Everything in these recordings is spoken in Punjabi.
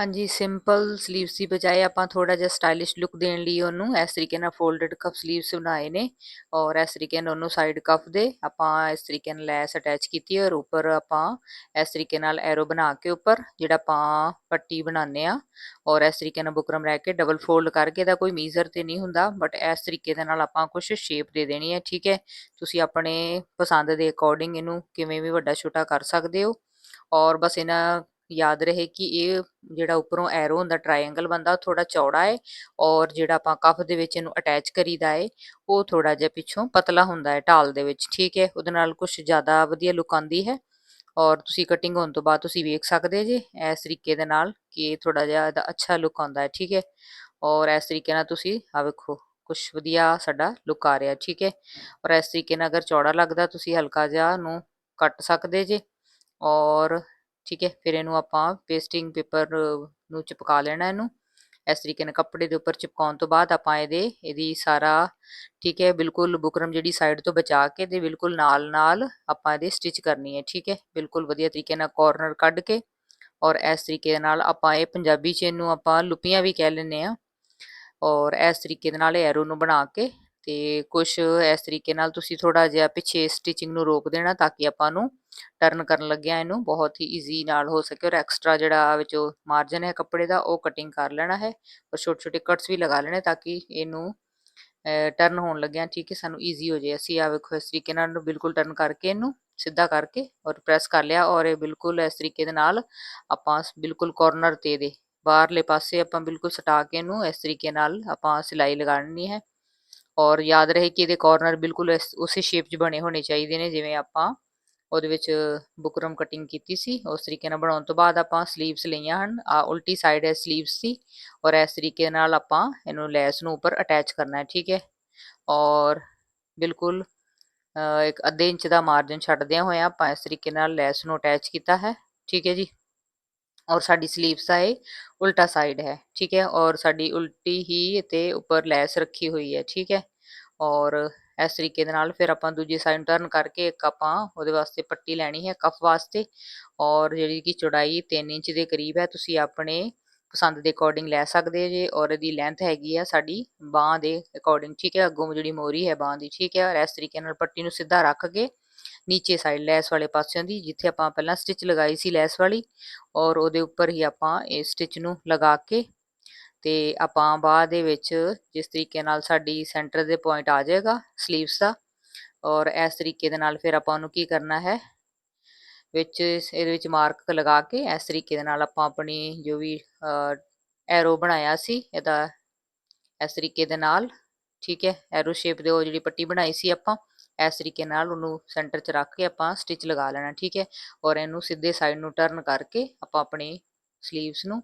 ਹਾਂਜੀ ਸਿੰਪਲ ਸਲੀਵਸ ਦੀ ਬਜਾਏ ਆਪਾਂ ਥੋੜਾ ਜਿਹਾ ਸਟਾਈਲਿਸ਼ ਲੁੱਕ ਦੇਣ ਲਈ ਉਹਨੂੰ, ਇਸ ਤਰੀਕੇ ਨਾਲ ਫੋਲਡਡ ਕਫ ਸਲੀਵਸ ਬਣਾਏ ਨੇ ਔਰ ਇਸ ਤਰੀਕੇ ਨਾਲ ਉਹਨੂੰ ਸਾਈਡ ਕਫ ਦੇ ਆਪਾਂ ਇਸ ਤਰੀਕੇ ਨਾਲ ਲੈਸ ਅਟੈਚ ਕੀਤੀ ਔਰ ਉੱਪਰ ਆਪਾਂ ਇਸ ਤਰੀਕੇ ਨਾਲ ਐਰੋ ਬਣਾ ਕੇ ਉੱਪਰ ਜਿਹੜਾ ਆਪਾਂ ਪੱਟੀ ਬਣਾਉਂਦੇ ਆ ਔਰ ਇਸ ਤਰੀਕੇ ਨਾਲ ਬੁਕਰਮ ਰਹਿ ਕੇ ਡਬਲ ਫੋਲਡ ਕਰਕੇ ਦਾ ਕੋਈ ਮੀਜ਼ਰ ਤੇ ਨਹੀਂ ਹੁੰਦਾ ਬਟ ਇਸ ਤਰੀਕੇ ਦੇ ਨਾਲ ਆਪਾਂ ਕੁਝ ਸ਼ੇਪ ਦੇ ਦੇਣੀ ਹੈ, ਠੀਕ ਹੈ? ਤੁਸੀਂ ਆਪਣੇ ਪਸੰਦ ਦੇ ਅਕੋਰਡਿੰਗ ਇਹਨੂੰ ਕਿਵੇਂ ਵੀ ਵੱਡਾ ਛੋਟਾ ਕਰ ਸਕਦੇ ਹੋ ਔਰ ਬਸ ਇਹਨਾਂ ਯਾਦ ਰਹੇ ਕਿ ਇਹ ਜਿਹੜਾ ਉੱਪਰੋਂ ਐਰੋ ਹੁੰਦਾ ਟ੍ਰਾਇੰਗਲ ਬੰਦਾ ਥੋੜਾ ਚੌੜਾ ਹੈ ਔਰ ਜਿਹੜਾ ਆਪਾਂ ਕਫ ਦੇ ਵਿੱਚ ਇਹਨੂੰ ਅਟੈਚ ਕਰੀਦਾ ਹੈ ਉਹ ਥੋੜਾ ਜਿਹਾ ਪਿੱਛੋਂ ਪਤਲਾ ਹੁੰਦਾ ਹੈ ਢਾਲ ਦੇ ਵਿੱਚ, ਠੀਕ ਹੈ ਉਹਦੇ ਨਾਲ ਕੁਝ ਜ਼ਿਆਦਾ ਵਧੀਆ ਲੁੱਕ ਆਉਂਦੀ ਹੈ ਔਰ ਤੁਸੀਂ ਕਟਿੰਗ ਹੋਣ ਤੋਂ ਬਾਅਦ ਤੁਸੀਂ ਵੇਖ ਸਕਦੇ ਜੇ ਇਸ ਤਰੀਕੇ ਦੇ ਨਾਲ ਕਿ ਥੋੜਾ ਜਿਹਾ ਇਹਦਾ ਅੱਛਾ ਲੁੱਕ ਆਉਂਦਾ ਹੈ ਠੀਕ ਹੈ ਔਰ ਇਸ ਤਰੀਕੇ ਨਾਲ ਤੁਸੀਂ ਆ ਵੇਖੋ ਕੁਝ ਵਧੀਆ ਸਾਡਾ ਲੁੱਕ ਆ ਰਿਹਾ, ਠੀਕ ਹੈ ਔਰ ਇਸ ਤਰੀਕੇ ਨਾਲ ਅਗਰ ਚੌੜਾ ਲੱਗਦਾ, ਤੁਸੀਂ ਹਲਕਾ ਜਿਹਾ ਨੂੰ ਕੱਟ ਸਕਦੇ ਜੇ ਔਰ ਠੀਕ ਹੈ, ਫਿਰ ਇਹਨੂੰ ਆਪਾਂ ਪੇਸਟਿੰਗ ਪੇਪਰ ਨੂੰ ਚਿਪਕਾ ਲੈਣਾ ਇਹਨੂੰ। ਇਸ ਤਰੀਕੇ ਨਾਲ ਕੱਪੜੇ ਦੇ ਉੱਪਰ ਚਿਪਕਾਉਣ ਤੋਂ ਬਾਅਦ ਆਪਾਂ ਇਹਦੇ, ਇਹਦੀ ਸਾਰਾ, ਠੀਕ ਹੈ, ਬਿਲਕੁਲ ਬੁਕਰਮ ਜਿਹੜੀ ਸਾਈਡ ਤੋਂ ਬਚਾ ਕੇ ਤੇ ਬਿਲਕੁਲ ਨਾਲ ਨਾਲ ਆਪਾਂ ਇਹਦੇ ਸਟਿਚ ਕਰਨੀ ਹੈ, ਠੀਕ ਹੈ, ਬਿਲਕੁਲ ਵਧੀਆ ਤਰੀਕੇ ਨਾਲ ਕਾਰਨਰ ਕੱਢ ਕੇ। ਔਰ ਇਸ ਤਰੀਕੇ ਦੇ ਨਾਲ ਆਪਾਂ ਇਹ ਪੰਜਾਬੀ ਚੇਨ ਨੂੰ ਆਪਾਂ ਲੁਪੀਆਂ ਵੀ ਕਹਿ ਲੈਂਦੇ ਆ ਔਰ ਇਸ ਤਰੀਕੇ ਦੇ ਨਾਲ ਐਰੋ ਨੂੰ ਬਣਾ ਕੇ ਤੇ ਕੁਛ ਇਸ ਤਰੀਕੇ ਨਾਲ ਤੁਸੀਂ ਥੋੜਾ ਜਿਹਾ ਪਿੱਛੇ ਸਟਿਚਿੰਗ ਨੂੰ ਰੋਕ ਦੇਣਾ ਤਾਂ ਕਿ ਆਪਾਂ ਨੂੰ ਟਰਨ ਕਰਨ ਲੱਗਿਆ ਇਹਨੂੰ ਬਹੁਤ ਹੀ ਈਜ਼ੀ ਨਾਲ ਹੋ ਸਕੇ ਔਰ ਐਕਸਟਰਾ ਜਿਹੜਾ ਵਿੱਚੋਂ ਮਾਰਜਨ ਹੈ ਕੱਪੜੇ ਦਾ ਉਹ ਕਟਿੰਗ ਕਰ ਲੈਣਾ ਹੈ ਔਰ ਛੋਟੇ ਛੋਟੇ ਕਟਸ ਵੀ ਲਗਾ ਲੈਣੇ ਤਾਂ ਕਿ ਇਹਨੂੰ ਟਰਨ ਹੋਣ ਲੱਗਿਆ ਠੀਕ ਹੈ ਸਾਨੂੰ ਈਜ਼ੀ ਹੋ ਜਾਏ। ਅਸੀਂ ਆ ਵੇਖੋ ਇਸ ਤਰੀਕੇ ਨਾਲ ਬਿਲਕੁਲ ਟਰਨ ਕਰਕੇ ਇਹਨੂੰ ਸਿੱਧਾ ਕਰਕੇ ਔਰ ਪ੍ਰੈਸ ਕਰ ਲਿਆ ਔਰ ਇਹ ਬਿਲਕੁਲ ਇਸ ਤਰੀਕੇ ਦੇ ਨਾਲ ਆਪਾਂ ਬਿਲਕੁਲ ਕਾਰਨਰ ਤੇ ਦੇ। ਬਾਹਰਲੇ ਪਾਸੇ ਆਪਾਂ ਬਿਲਕੁਲ ਸਟਾ ਕੇ ਇਹਨੂੰ ਇਸ ਤਰੀਕੇ ਨਾਲ ਆਪਾਂ ਸਿਲਾਈ ਲਗਾਉਣੀ ਹੈ। ਔਰ ਯਾਦ ਰਹੇ ਕਿ ਇਹਦੇ ਕਾਰਨਰ ਬਿਲਕੁਲ ਉਸੇ ਸ਼ੇਪ 'ਚ ਬਣੇ ਹੋਣੇ ਚਾਹੀਦੇ ਨੇ, ਜਿਵੇਂ ਆਪਾਂ ਉਹਦੇ ਵਿੱਚ ਬੁਕਰਮ ਕਟਿੰਗ ਕੀਤੀ ਸੀ, ਉਸ ਤਰੀਕੇ ਨਾਲ ਬਣਾਉਣ ਤੋਂ ਬਾਅਦ ਆਪਾਂ ਸਲੀਵਸ ਲਈਆਂ ਹਨ। ਆ ਉਲਟੀ ਸਾਈਡ ਹੈ ਸਲੀਵਸ ਸੀ ਔਰ ਇਸ ਤਰੀਕੇ ਨਾਲ ਆਪਾਂ ਇਹਨੂੰ ਲੈਸ ਨੂੰ ਉੱਪਰ ਅਟੈਚ ਕਰਨਾ ਹੈ, ਠੀਕ ਹੈ? ਔਰ ਬਿਲਕੁਲ ਇੱਕ ਅੱਧੇ ਇੰਚ ਦਾ ਮਾਰਜਨ ਛੱਡਦਿਆਂ ਹੋਇਆ ਆਪਾਂ ਇਸ ਤਰੀਕੇ ਨਾਲ ਲੈਸ ਨੂੰ ਅਟੈਚ ਕੀਤਾ ਹੈ, ਠੀਕ ਹੈ ਜੀ? ਔਰ ਸਾਡੀ ਸਲੀਵਸ ਦਾ ਇਹ ਉਲਟਾ ਸਾਈਡ ਹੈ, ਠੀਕ ਹੈ? ਔਰ ਸਾਡੀ ਉਲਟੀ ਹੀ ਤੇ ਉੱਪਰ ਲੈਸ ਰੱਖੀ ਹੋਈ ਹੈ, ਠੀਕ ਹੈ? ਔਰ ਇਸ ਤਰੀਕੇ ਦੇ ਨਾਲ ਫਿਰ ਆਪਾਂ ਦੂਜੀ ਸਾਈਡ ਟਰਨ ਕਰਕੇ ਇੱਕ ਆਪਾਂ ਉਹਦੇ ਵਾਸਤੇ ਪੱਟੀ ਲੈਣੀ ਹੈ ਕਫ ਵਾਸਤੇ। ਔਰ ਜਿਹੜੀ ਕਿ ਚੌੜਾਈ 3 ਇੰਚ ਦੇ ਕਰੀਬ ਹੈ, ਤੁਸੀਂ ਆਪਣੇ ਪਸੰਦ ਦੇ ਅਕੋਰਡਿੰਗ ਲੈ ਸਕਦੇ ਜੇ ਔਰ ਇਹਦੀ ਲੈਂਥ ਹੈਗੀ ਆ ਸਾਡੀ ਬਾਹ ਦੇ ਅਕੋਰਡਿੰਗ ਠੀਕ ਹੈ? ਅੱਗੋਂ ਜਿਹੜੀ ਮੋਰੀ ਹੈ ਬਾਹ ਦੀ, ਠੀਕ ਹੈ? ਔਰ ਇਸ ਤਰੀਕੇ ਨਾਲ ਪੱਟੀ ਨੂੰ ਸਿੱਧਾ ਰੱਖ ਕੇ ਨੀਚੇ ਸਾਈਡ ਲੈਸ ਵਾਲੇ ਪਾਸਿਆਂ ਦੀ, ਜਿੱਥੇ ਆਪਾਂ ਪਹਿਲਾਂ ਸਟਿਚ ਲਗਾਈ ਸੀ ਲੈਸ ਵਾਲੀ, ਔਰ ਉਹਦੇ ਉੱਪਰ ਹੀ ਆਪਾਂ ਇਹ ਸਟਿਚ ਨੂੰ ਲਗਾ ਕੇ ਤੇ ਆਪਾਂ ਬਾਅਦ ਦੇ ਵਿੱਚ ਜਿਸ ਤਰੀਕੇ ਨਾਲ ਸਾਡੀ ਸੈਂਟਰ ਦੇ ਪੁਆਇੰਟ ਆ ਜਾਏਗਾ ਸਲੀਵਸ ਦਾ, ਔਰ ਇਸ ਤਰੀਕੇ ਦੇ ਨਾਲ ਫਿਰ ਆਪਾਂ ਉਹਨੂੰ ਕੀ ਕਰਨਾ ਹੈ, ਵਿੱਚ ਇਹਦੇ ਵਿੱਚ ਮਾਰਕ ਲਗਾ ਕੇ ਇਸ ਤਰੀਕੇ ਦੇ ਨਾਲ ਆਪਾਂ ਆਪਣੀ ਜੋ ਵੀ ਐਰੋ ਬਣਾਇਆ ਸੀ, ਇਹਦਾ ਇਸ ਤਰੀਕੇ ਦੇ ਨਾਲ, ਠੀਕ ਹੈ ਐਰੋ ਸ਼ੇਪ ਦੇ ਉਹ ਜਿਹੜੀ ਪੱਟੀ ਬਣਾਈ ਸੀ ਆਪਾਂ, ਇਸ ਤਰੀਕੇ ਨਾਲ ਉਹਨੂੰ ਸੈਂਟਰ 'ਚ ਰੱਖ ਕੇ ਆਪਾਂ ਸਟਿਚ ਲਗਾ ਲੈਣਾ, ਠੀਕ ਹੈ, ਔਰ ਇਹਨੂੰ ਸਿੱਧੇ ਸਾਈਡ ਨੂੰ ਟਰਨ ਕਰਕੇ ਆਪਾਂ ਆਪਣੀ ਸਲੀਵਸ ਨੂੰ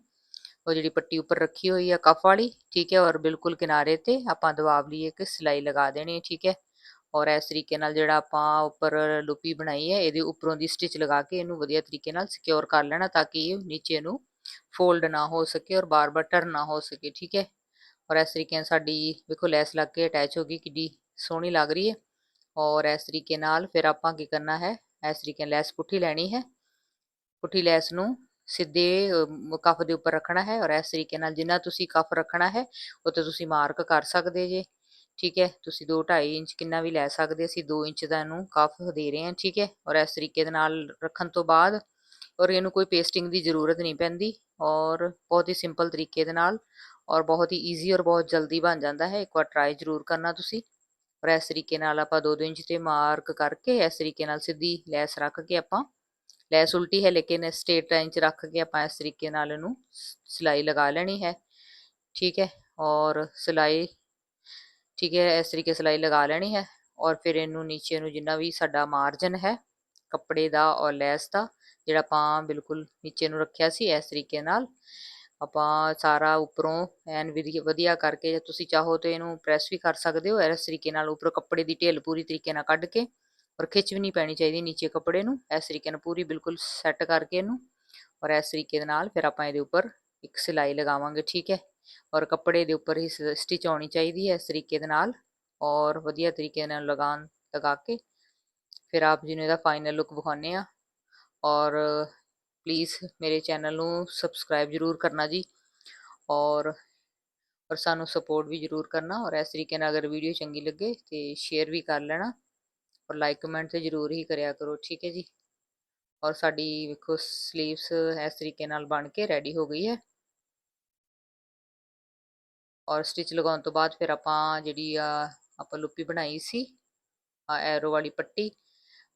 ਉਹ ਜਿਹੜੀ ਪੱਟੀ ਉੱਪਰ ਰੱਖੀ ਹੋਈ ਹੈ ਕਫ ਵਾਲੀ, ਠੀਕ ਹੈ, ਔਰ ਬਿਲਕੁਲ ਕਿਨਾਰੇ ਤੇ ਆਪਾਂ ਦਬਾਵ ਲਈ ਇੱਕ ਸਿਲਾਈ ਲਗਾ ਦੇਣੀ ਠੀਕ ਹੈ। ਔਰ ਇਸ ਤਰੀਕੇ ਨਾਲ ਜਿਹੜਾ ਆਪਾਂ ਉੱਪਰ ਲੁਪੀ ਬਣਾਈ ਹੈ, ਇਹਦੇ ਉੱਪਰੋਂ ਦੀ ਸਟਿਚ ਲਗਾ ਕੇ ਇਹਨੂੰ ਵਧੀਆ ਤਰੀਕੇ ਨਾਲ ਸਿਕਿਉਰ ਕਰ ਲੈਣਾ ਤਾਂ ਕਿ ਇਹ ਨੀਚੇ ਨੂੰ ਫੋਲਡ ਨਾ ਹੋ ਸਕੇ ਔਰ ਬਾਰ-ਬਾਰ ਟਰਨ ਨਾ ਹੋ ਸਕੇ, ਠੀਕ ਹੈ। ਔਰ ਇਸ ਤਰੀਕੇ ਨਾਲ ਸਾਡੀ ਵੇਖੋ ਲੈਸ ਲੱਗ ਕੇ ਅਟੈਚ ਹੋ ਗਈ, ਕਿੱਡੀ ਸੋਹਣੀ ਲੱਗ ਰਹੀ ਹੈ। ਔਰ ਇਸ ਤਰੀਕੇ ਨਾਲ ਫਿਰ ਆਪਾਂ ਕੀ ਕਰਨਾ ਹੈ, ਇਸ ਤਰੀਕੇ ਨਾਲ ਲੈਸ ਪੁੱਠੀ ਲੈਣੀ ਹੈ। ਪੁੱਠੀ ਲੈਸ ਨੂੰ ਸਿੱਧੇ ਕਫ ਦੇ ਉੱਪਰ ਰੱਖਣਾ ਹੈ ਔਰ ਇਸ ਤਰੀਕੇ ਨਾਲ ਜਿੰਨਾ ਤੁਸੀਂ ਕਫ ਰੱਖਣਾ ਹੈ ਉੱਤੇ ਤੁਸੀਂ ਮਾਰਕ ਕਰ ਸਕਦੇ ਜੇ। ਠੀਕ ਹੈ, ਤੁਸੀਂ 2 2.5 ਇੰਚ ਕਿੰਨਾ ਵੀ ਲੈ ਸਕਦੇ, ਅਸੀਂ 2 ਇੰਚ ਦਾ ਇਹਨੂੰ ਕਫ ਦੇ ਰਹੇ ਹਾਂ, ਠੀਕ ਹੈ। ਔਰ ਇਸ ਤਰੀਕੇ ਦੇ ਨਾਲ ਰੱਖਣ ਤੋਂ ਬਾਅਦ ਔਰ ਇਹਨੂੰ ਕੋਈ ਪੇਸਟਿੰਗ ਦੀ ਜ਼ਰੂਰਤ ਨਹੀਂ ਪੈਂਦੀ ਔਰ ਬਹੁਤ ਹੀ ਸਿੰਪਲ ਤਰੀਕੇ ਦੇ ਨਾਲ ਔਰ ਬਹੁਤ ਹੀ ਈਜ਼ੀ ਔਰ ਬਹੁਤ ਜਲਦੀ ਬਣ ਜਾਂਦਾ ਹੈ। ਇੱਕ ਵਾਰ ਟਰਾਈ ਜ਼ਰੂਰ ਕਰਨਾ ਤੁਸੀਂ ਔਰ ਇਸ ਤਰੀਕੇ ਨਾਲ ਆਪਾਂ 2-2 ਇੰਚ ਤੇ ਮਾਰਕ ਕਰਕੇ ਇਸ ਤਰੀਕੇ ਨਾਲ ਸਿੱਧੀ ਲੈਸ ਰੱਖ ਕੇ ਆਪਾਂ ਲੈਸ ਉਲਟੀ ਹੈ, ਲੇਕਿਨ ਸਟੇਟ ਲਾਈਨ 'ਚ ਰੱਖ ਕੇ ਆਪਾਂ ਇਸ ਤਰੀਕੇ ਨਾਲ ਇਹਨੂੰ ਸਿਲਾਈ ਲਗਾ ਲੈਣੀ ਹੈ। ਠੀਕ ਹੈ, ਔਰ ਸਿਲਾਈ, ਠੀਕ ਹੈ, ਇਸ ਤਰੀਕੇ ਸਿਲਾਈ ਲਗਾ ਲੈਣੀ ਹੈ, ਔਰ ਫਿਰ ਇਹਨੂੰ ਨੀਚੇ ਨੂੰ ਜਿੰਨਾ ਵੀ ਸਾਡਾ ਮਾਰਜਨ ਹੈ, ਕੱਪੜੇ ਦਾ ਔਰ ਲੈਸ ਦਾ, ਜਿਹੜਾ ਆਪਾਂ ਬਿਲਕੁਲ ਨੀਚੇ ਨੂੰ ਰੱਖਿਆ ਸੀ, ਇਸ ਤਰੀਕੇ ਨਾਲ ਆਪਾਂ ਸਾਰਾ ਉੱਪਰੋਂ ਐਨ ਵਧੀਆ ਕਰਕੇ ਜੇ ਤੁਸੀਂ ਚਾਹੋ ਤੇ ਇਹਨੂੰ ਪ੍ਰੈਸ ਵੀ ਕਰ ਸਕਦੇ ਹੋ, ਇਸ ਤਰੀਕੇ ਨਾਲ ਉੱਪਰ ਕੱਪੜੇ ਦੀ ਢਿੱਲ ਪੂਰੀ ਤਰੀਕੇ ਨਾਲ ਕੱਢ ਕੇ ਔਰ ਖਿੱਚ ਵੀ ਨਹੀਂ ਪੈਣੀ ਚਾਹੀਦੀ ਨੀਚੇ ਕੱਪੜੇ ਨੂੰ। ਇਸ ਤਰੀਕੇ ਨਾਲ ਪੂਰੀ ਬਿਲਕੁਲ ਸੈੱਟ ਕਰਕੇ ਇਹਨੂੰ ਔਰ ਇਸ ਤਰੀਕੇ ਦੇ ਨਾਲ ਫਿਰ ਆਪਾਂ ਇਹਦੇ ਉੱਪਰ ਇੱਕ ਸਿਲਾਈ ਲਗਾਵਾਂਗੇ, ਠੀਕ ਹੈ? ਔਰ ਕੱਪੜੇ ਦੇ ਉੱਪਰ ਹੀ ਸਟਿਚ ਆਉਣੀ ਚਾਹੀਦੀ ਹੈ ਇਸ ਤਰੀਕੇ ਦੇ ਨਾਲ ਔਰ ਵਧੀਆ ਤਰੀਕੇ ਨਾਲ ਲਗਾਉਣ, ਲਗਾ ਕੇ ਫਿਰ ਆਪ ਜੀ ਨੂੰ ਇਹਦਾ ਫਾਈਨਲ ਲੁੱਕ ਵਿਖਾਉਣੇ ਆ ਔਰ ਪਲੀਜ਼ ਮੇਰੇ ਚੈਨਲ ਨੂੰ ਸਬਸਕ੍ਰਾਈਬ ਜ਼ਰੂਰ ਕਰਨਾ ਜੀ ਔਰ ਔਰ ਸਾਨੂੰ ਸਪੋਰਟ ਵੀ ਜ਼ਰੂਰ ਕਰਨਾ ਔਰ ਇਸ ਤਰੀਕੇ ਨਾਲ ਅਗਰ ਵੀਡੀਓ ਚੰਗੀ ਲੱਗੇ ਤੇ ਸ਼ੇਅਰ ਵੀ ਕਰ ਲੈਣਾ। ਔਰ ਲਾਈਕ ਕਮੈਂਟ ਤੇ ਜ਼ਰੂਰ ਹੀ ਕਰਿਆ ਕਰੋ, ਠੀਕ ਹੈ ਜੀ। ਔਰ ਸਾਡੀ ਵੇਖੋ ਸਲੀਵਸ ਇਸ ਤਰੀਕੇ ਨਾਲ ਬਣ ਕੇ ਰੈਡੀ ਹੋ ਗਈ ਹੈ। ਔਰ ਸਟਿਚ ਲਗਾਉਣ ਤੋਂ ਬਾਅਦ ਫਿਰ ਆਪਾਂ ਜਿਹੜੀ ਆ, ਆਪਾਂ ਲੁੱਪੀ ਬਣਾਈ ਸੀ, ਆ ਐਰੋ ਵਾਲੀ ਪੱਟੀ।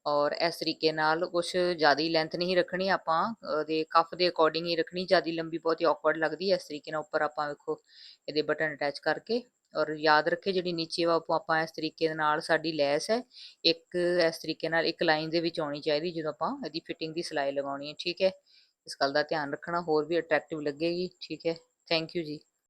ਔਰ ਇਸ ਤਰੀਕੇ ਨਾਲ ਕੁਝ ਜ਼ਿਆਦਾ ਲੈਂਥ ਨਹੀਂ ਰੱਖਣੀ ਆਪਾਂ, ਉਹਦੇ ਕਫ ਦੇ ਅਕੋਰਡਿੰਗ ਹੀ ਰੱਖਣੀ, ਜ਼ਿਆਦਾ ਲੰਬੀ ਬਹੁਤ ਹੀ ਔਕਵਰਡ ਲੱਗਦੀ ਹੈ। ਇਸ ਤਰੀਕੇ ਨਾਲ ਉੱਪਰ ਆਪਾਂ ਵੇਖੋ ਇਹਦੇ ਬਟਨ ਅਟੈਚ ਕਰਕੇ ਔਰ ਯਾਦ ਰੱਖੇ ਜਿਹੜੀ ਨੀਚੇ ਵਾ ਉਹ ਆਪਾਂ ਇਸ ਤਰੀਕੇ ਦੇ ਨਾਲ ਸਾਡੀ ਲੈਸ ਹੈ, ਇੱਕ ਇਸ ਤਰੀਕੇ ਨਾਲ ਇੱਕ ਲਾਈਨ ਦੇ ਵਿੱਚ ਆਉਣੀ ਚਾਹੀਦੀ ਜਦੋਂ ਆਪਾਂ ਇਹਦੀ ਫਿਟਿੰਗ ਦੀ ਸਿਲਾਈ ਲਗਾਉਣੀ ਹੈ, ਠੀਕ ਹੈ? ਇਸ ਗੱਲ ਦਾ ਧਿਆਨ ਰੱਖਣਾ ਹੋਰ ਵੀ ਅਟਰੈਕਟਿਵ ਲੱਗੇਗੀ, ਠੀਕ ਹੈ? ਥੈਂਕ ਯੂ ਜੀ।